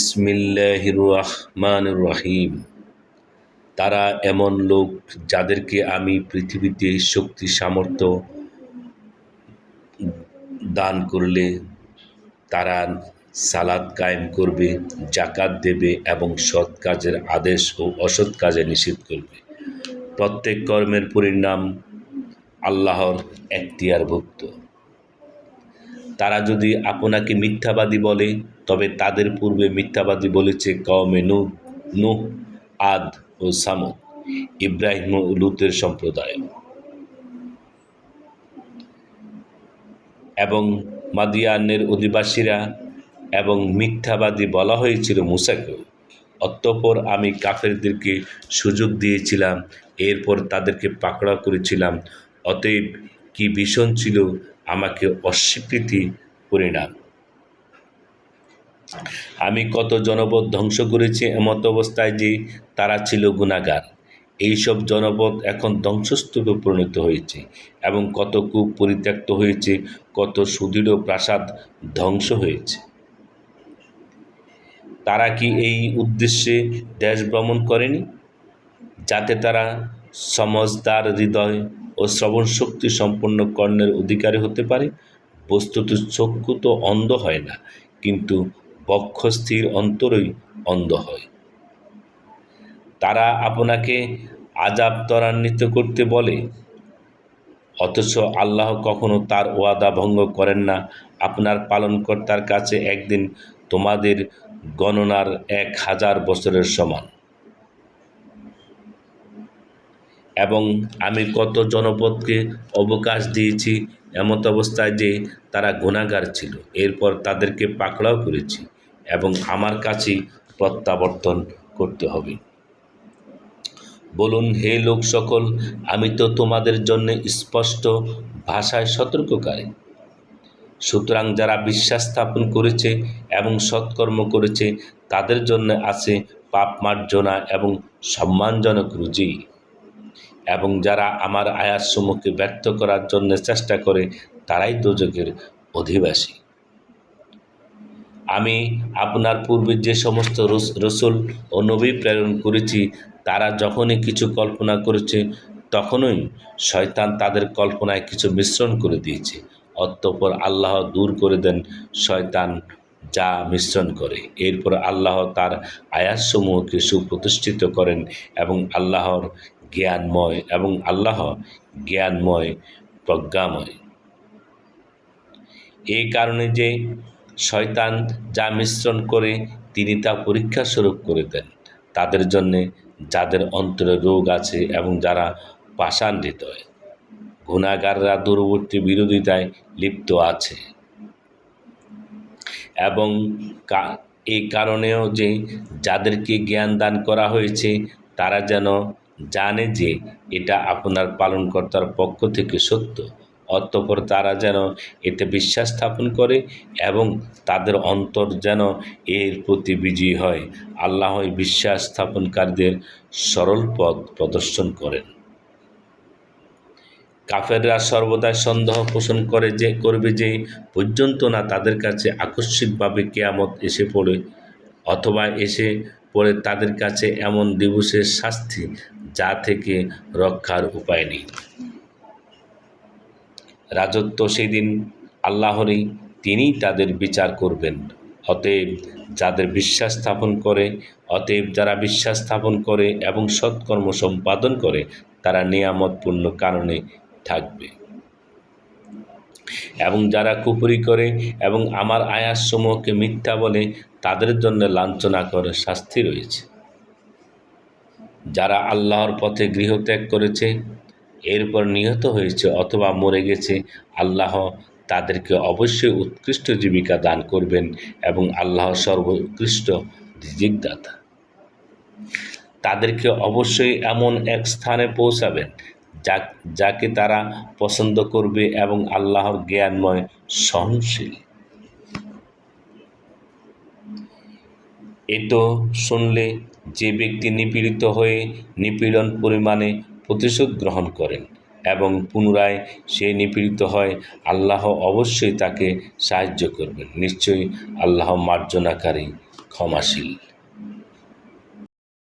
বিসমিল্লাহির রহমানির রহিম তারা এমন লোক যাদেরকে আমি পৃথিবীতে শক্তি, সামর্থ্য দান করলে তারা সালাদ কায়েম করবে জাকাত দেবে এবং সৎ কাজের আদেশ ও অসৎ কাজে নিষেধ করবে। প্রত্যেক কর্মের পরিণাম আল্লাহর এখতিয়ারভুক্ত। তারা যদি আপনাকে মিথ্যাবাদী বলে, তবে তাদের পূর্বে মিথ্যাবাদী বলেছে কওমে নূহ নূহ, আদ ও সামুদ, ইব্রাহিম ও লুতের সম্প্রদায়। এবং মাদিয়ানের অধিবাসীরা এবং মিথ্যাবাদী বলা হয়েছিল মুসাকেও অতঃপর আমি কাফেরদেরকে সুযোগ দিয়েছিলাম, এরপর তাদেরকে পাকড়া করেছিলাম। অতএব কি ভীষণ ছিল আমাকে অস্বীকৃতি পরিণাম আমি কত জনপদ ধ্বংস করেছি এমত অবস্থায় যে তারা ছিল গুণাগার। এইসব জনপদ এখন ধ্বংসস্তূপে পরিণত হয়েছে এবং কত কূপ পরিত্যক্ত হয়েছে, কত সুদৃঢ় প্রাসাদ ধ্বংস হয়েছে। তারা কি এই উদ্দেশ্যে দেশ ভ্রমণ করেনি? যাতে তারা সমজদার হৃদয় ও শ্রবণ শক্তি সম্পন্ন কর্ণের অধিকারী হতে পারে। বস্তুত চক্ষু তো অন্ধ হয় না, কিন্তু বক্ষস্থির অন্তরই অন্ধ হয়। তারা আপনাকে আজাব ত্বরান্বিত করতে বলে, অথচ আল্লাহ কখনো তার ওয়াদা ভঙ্গ করেন না। আপনার পালনকর্তার কাছে একদিন তোমাদের গণনার এক হাজার বছরের সমান। এবং আমি কত জনপদকে অবকাশ দিয়েছি এমত অবস্থায় যে তারা গুণাগার ছিল। এরপর তাদেরকে পাকড়াও করেছি এবং আমার কাছেই প্রত্যাবর্তন করতে হবে। বলুন, হে লোক সকল, আমি তো তোমাদের জন্য স্পষ্ট ভাষায় সতর্ককারী। সুতরাং যারা বিশ্বাস স্থাপন করেছে এবং সৎকর্ম করেছে, তাদের জন্য আছে পাপ মার্জনা এবং সম্মানজনক রুজি। এবং যারা আমার আয়াতসমূহকে ব্যর্থ করার জন্য চেষ্টা করে, তারাই দোজকের অধিবাসী। আমি আপনার পূর্বে যে সমস্ত রসুল ও নবী প্রেরণ করেছি, তারা যখনই কিছু কল্পনা করেছে, তখনই শয়তান তাদের কল্পনায় কিছু মিশ্রণ করে দিয়েছে। অতঃপর আল্লাহ দূর করে দেন শয়তান যা মিশ্রণ করে। এরপর আল্লাহ তার আয়াসসমূহকে সুপ্রতিষ্ঠিত করেন এবং আল্লাহর জ্ঞানময় এবং আল্লাহ জ্ঞানময়, প্রজ্ঞাময়। এই কারণে যে শয়তান যা মিশ্রণ করে তিনি তা পরীক্ষা স্বরূপ করে দেন, তাদের জন্যে যাদের অন্তরে রোগ আছে এবং যারা পাষাণ গুণাগাররা দূরবর্তী বিরোধিতায় লিপ্ত আছে। এবং এই কারণেও যে যাদেরকে জ্ঞান দান করা হয়েছে, তারা যেন জানে যে এটা আপনার পালনকর্তার পক্ষ থেকে সত্য। অতঃপর তারা যেন এতে বিশ্বাস স্থাপন করে এবং তাদের অন্তর যেন এর প্রতি বিজয়ী হয়। আল্লাহ বিশ্বাস স্থাপনকারীদের সরল পথ প্রদর্শন করেন। কাফেররা সর্বদাই সন্দেহ পোষণ করে যে, করবে যে, পর্যন্ত না তাদের কাছে আকস্মিকভাবে কেয়ামত এসে পড়ে, অথবা এসে পড়ে তাদের কাছে এমন দিবসের শাস্তি যা থেকে রক্ষার উপায় নেই। রাজত্ব সেদিন আল্লাহরই, তিনিই তাদের বিচার করবেন। অতএব যাদের বিশ্বাস স্থাপন করে, অতএব যারা বিশ্বাস স্থাপন করে এবং সৎকর্ম সম্পাদন করে, তারা নিয়ামতপূর্ণ কারণে থাকবে। এবং যারা কুপুরি করে এবং আমার আয়াসসমূহকে মিথ্যা বলে, তাদের জন্য লাঞ্ছনা করে শাস্তি রয়েছে। যারা আল্লাহর পথে গৃহত্যাগ করেছে, এরপর নিহত হয়েছে অথবা মরে গেছে, আল্লাহ তাদেরকে অবশ্যই উৎকৃষ্ট জীবিকা দান করবেন এবং আল্লাহ সর্বোৎকৃষ্ট রিজিকদাতা তাদেরকে অবশ্যই এমন এক স্থানে পৌঁছাবেন যা, যাকে তারা পছন্দ করবে এবং আল্লাহর জ্ঞানময় সহনশীল। এ তো শুনলে যে ব্যক্তি নিপীড়িত হয়ে নিপীড়ন পরিমাণে প্রতিশোধ গ্রহণ করেন এবং পুনরায় সে নিপীড়িত হয়, আল্লাহ অবশ্যই তাকে সাহায্য করবেন। নিশ্চয়ই আল্লাহ মার্জনাকারী, ক্ষমাশীল।